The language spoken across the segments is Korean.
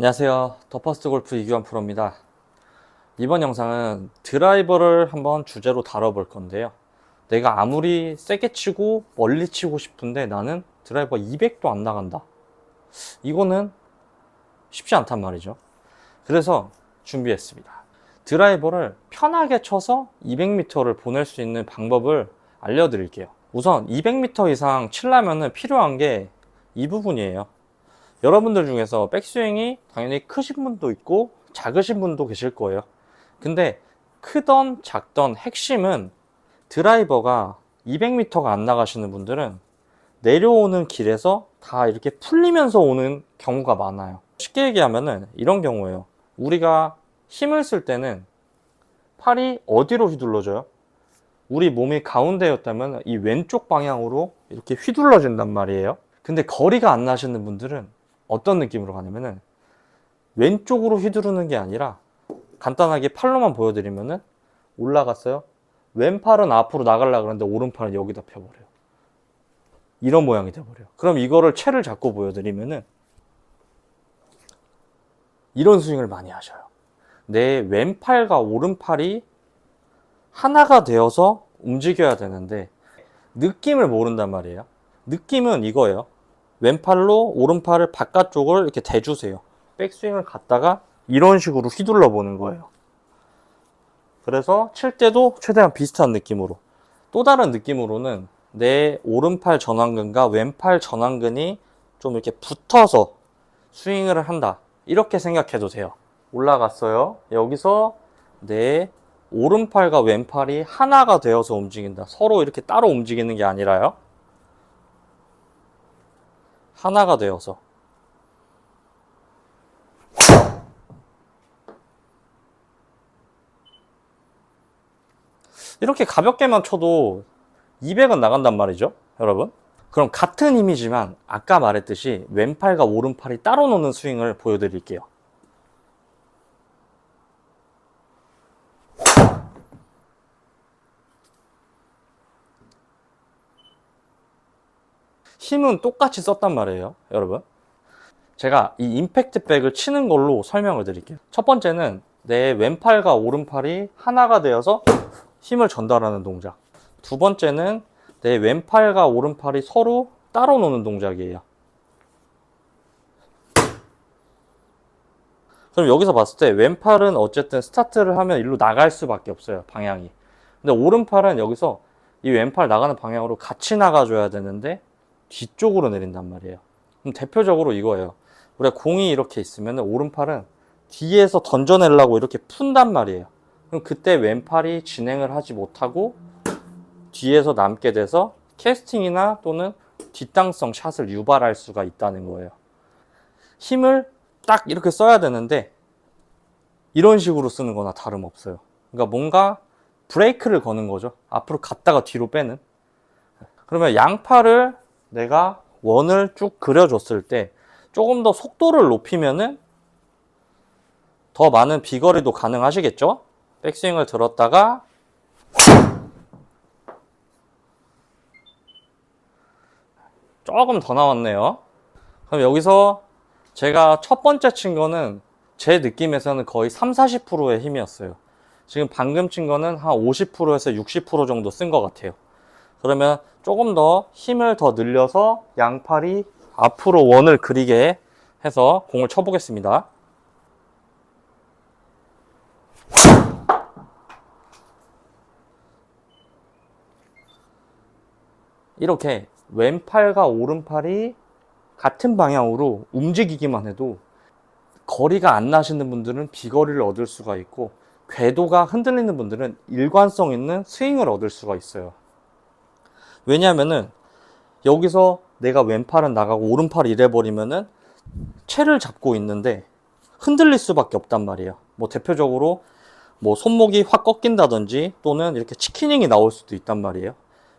안녕하세요. 더퍼스트 골프 이규환 프로입니다. 이번 영상은 드라이버를 한번 주제로 다뤄볼 건데요. 내가 아무리 세게 치고 멀리 치고 싶은데 나는 드라이버 200도 안 나간다. 이거는 쉽지 않단 말이죠. 그래서 준비했습니다. 드라이버를 편하게 쳐서 200m를 보낼 수 있는 방법을 알려드릴게요. 우선 200m 이상 치려면 필요한 게 이 부분이에요. 여러분들 중에서 백스윙이 당연히 크신 분도 있고 작으신 분도 계실 거예요. 근데 크던 작던 핵심은 드라이버가 200m가 안 나가시는 분들은 내려오는 길에서 다 이렇게 풀리면서 오는 경우가 많아요. 쉽게 얘기하면은 이런 경우예요. 우리가 힘을 쓸 때는 팔이 어디로 휘둘러져요? 우리 몸이 가운데였다면 이 왼쪽 방향으로 이렇게 휘둘러진단 말이에요. 근데 거리가 안 나시는 분들은 어떤 느낌으로 가냐면은 왼쪽으로 휘두르는 게 아니라 간단하게 팔로만 보여드리면은 올라갔어요. 왼팔은 앞으로 나가려고 그러는데 오른팔은 여기다 펴버려요. 이런 모양이 돼버려요. 그럼 이거를 채를 잡고 보여드리면은 이런 스윙을 많이 하셔요. 내 왼팔과 오른팔이 하나가 되어서 움직여야 되는데 느낌을 모른단 말이에요. 느낌은 이거예요. 왼팔로 오른팔을 바깥쪽을 이렇게 대주세요. 백스윙을 갔다가 이런 식으로 휘둘러 보는 거예요. 그래서 칠 때도 최대한 비슷한 느낌으로. 또 다른 느낌으로는 내 오른팔 전완근과 왼팔 전완근이 좀 이렇게 붙어서 스윙을 한다. 이렇게 생각해도 돼요. 올라갔어요. 여기서 내 오른팔과 왼팔이 하나가 되어서 움직인다. 서로 이렇게 따로 움직이는 게 아니라요. 하나가 되어서. 이렇게 가볍게만 쳐도 200은 나간단 말이죠, 여러분. 그럼 같은 힘이지만 아까 말했듯이 왼팔과 오른팔이 따로 노는 스윙을 보여드릴게요. 힘은 똑같이 썼단 말이에요, 여러분. 제가 이 임팩트 백을 치는 걸로 설명을 드릴게요. 첫 번째는 내 왼팔과 오른팔이 하나가 되어서 힘을 전달하는 동작. 두 번째는 내 왼팔과 오른팔이 서로 따로 노는 동작이에요. 그럼 여기서 봤을 때 왼팔은 어쨌든 스타트를 하면 일로 나갈 수밖에 없어요, 방향이. 근데 오른팔은 여기서 이 왼팔 나가는 방향으로 같이 나가줘야 되는데 뒤쪽으로 내린단 말이에요. 그럼 대표적으로 이거예요. 우리가 공이 이렇게 있으면 오른팔은 뒤에서 던져내려고 이렇게 푼단 말이에요. 그럼 그때 왼팔이 진행을 하지 못하고 뒤에서 남게 돼서 캐스팅이나 또는 뒷땅성 샷을 유발할 수가 있다는 거예요. 힘을 딱 이렇게 써야 되는데 이런 식으로 쓰는 거나 다름없어요. 그러니까 뭔가 브레이크를 거는 거죠. 앞으로 갔다가 뒤로 빼는. 그러면 양팔을 내가 원을 쭉 그려줬을 때 조금 더 속도를 높이면은 더 많은 비거리도 가능하시겠죠? 백스윙을 들었다가 조금 더 나왔네요. 그럼 여기서 제가 첫 번째 친 거는 제 느낌에서는 거의 3, 40%의 힘이었어요. 지금 방금 친 거는 한 50%에서 60% 정도 쓴 것 같아요. 그러면 조금 더 힘을 더 늘려서 양팔이 앞으로 원을 그리게 해서 공을 쳐보겠습니다. 이렇게 왼팔과 오른팔이 같은 방향으로 움직이기만 해도 거리가 안 나시는 분들은 비거리를 얻을 수가 있고 궤도가 흔들리는 분들은 일관성 있는 스윙을 얻을 수가 있어요. 왜냐하면은 여기서 내가 왼팔은 나가고 오른팔 이래 버리면은 채를 잡고 있는데 흔들릴 수밖에 없단 말이에요. 뭐 대표적으로 뭐 손목이 확 꺾인다든지 또는 이렇게 치키닝이 나올 수도 있단 말이에요.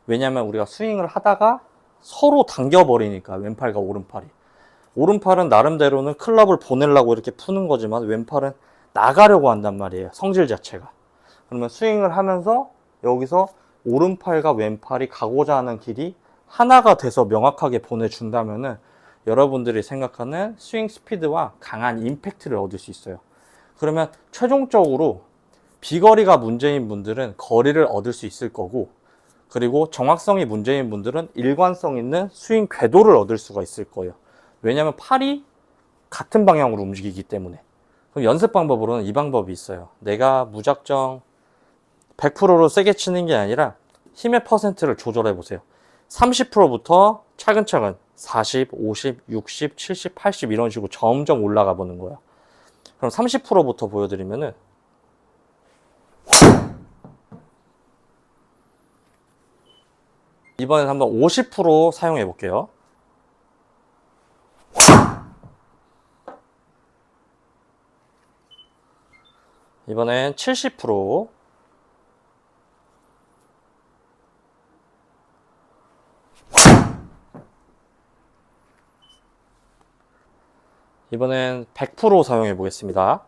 왜냐하면 우리가 스윙을 하다가 서로 당겨 버리니까 왼팔과 오른팔이. 오른팔은 나름대로는 클럽을 보내려고 이렇게 푸는 거지만 왼팔은 나가려고 한단 말이에요. 성질 자체가. 그러면 스윙을 하면서 여기서 오른팔과 왼팔이 가고자 하는 길이 하나가 돼서 명확하게 보내준다면은 여러분들이 생각하는 스윙 스피드와 강한 임팩트를 얻을 수 있어요. 그러면 최종적으로 비거리가 문제인 분들은 거리를 얻을 수 있을 거고, 그리고 정확성이 문제인 분들은 일관성 있는 스윙 궤도를 얻을 수가 있을 거예요. 왜냐하면 팔이 같은 방향으로 움직이기 때문에. 그럼 연습 방법으로는 이 방법이 있어요. 내가 무작정 100%로 세게 치는 게 아니라 힘의 퍼센트를 조절해 보세요. 30%부터 차근차근 40, 50, 60, 70, 80 이런 식으로 점점 올라가 보는 거예요. 그럼 30%부터 보여드리면은 이번엔 한번 50% 사용해 볼게요. 이번엔 70% 이번엔 100% 사용해 보겠습니다.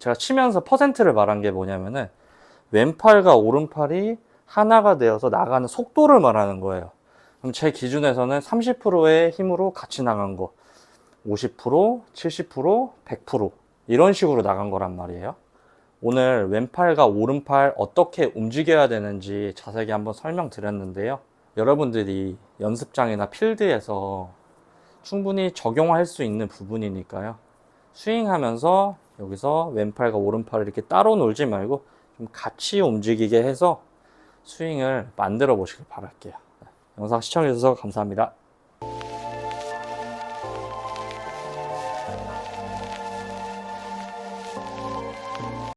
제가 치면서 퍼센트를 말한 게 뭐냐면은 왼팔과 오른팔이 하나가 되어서 나가는 속도를 말하는 거예요. 그럼 제 기준에서는 30%의 힘으로 같이 나간 거, 50%, 70%, 100% 이런 식으로 나간 거란 말이에요. 오늘 왼팔과 오른팔 어떻게 움직여야 되는지 자세히 한번 설명드렸는데요. 여러분들이 연습장이나 필드에서 충분히 적용할 수 있는 부분이니까요. 스윙하면서 여기서 왼팔과 오른팔을 이렇게 따로 놀지 말고 좀 같이 움직이게 해서 스윙을 만들어 보시길 바랄게요. 영상 시청해주셔서 감사합니다.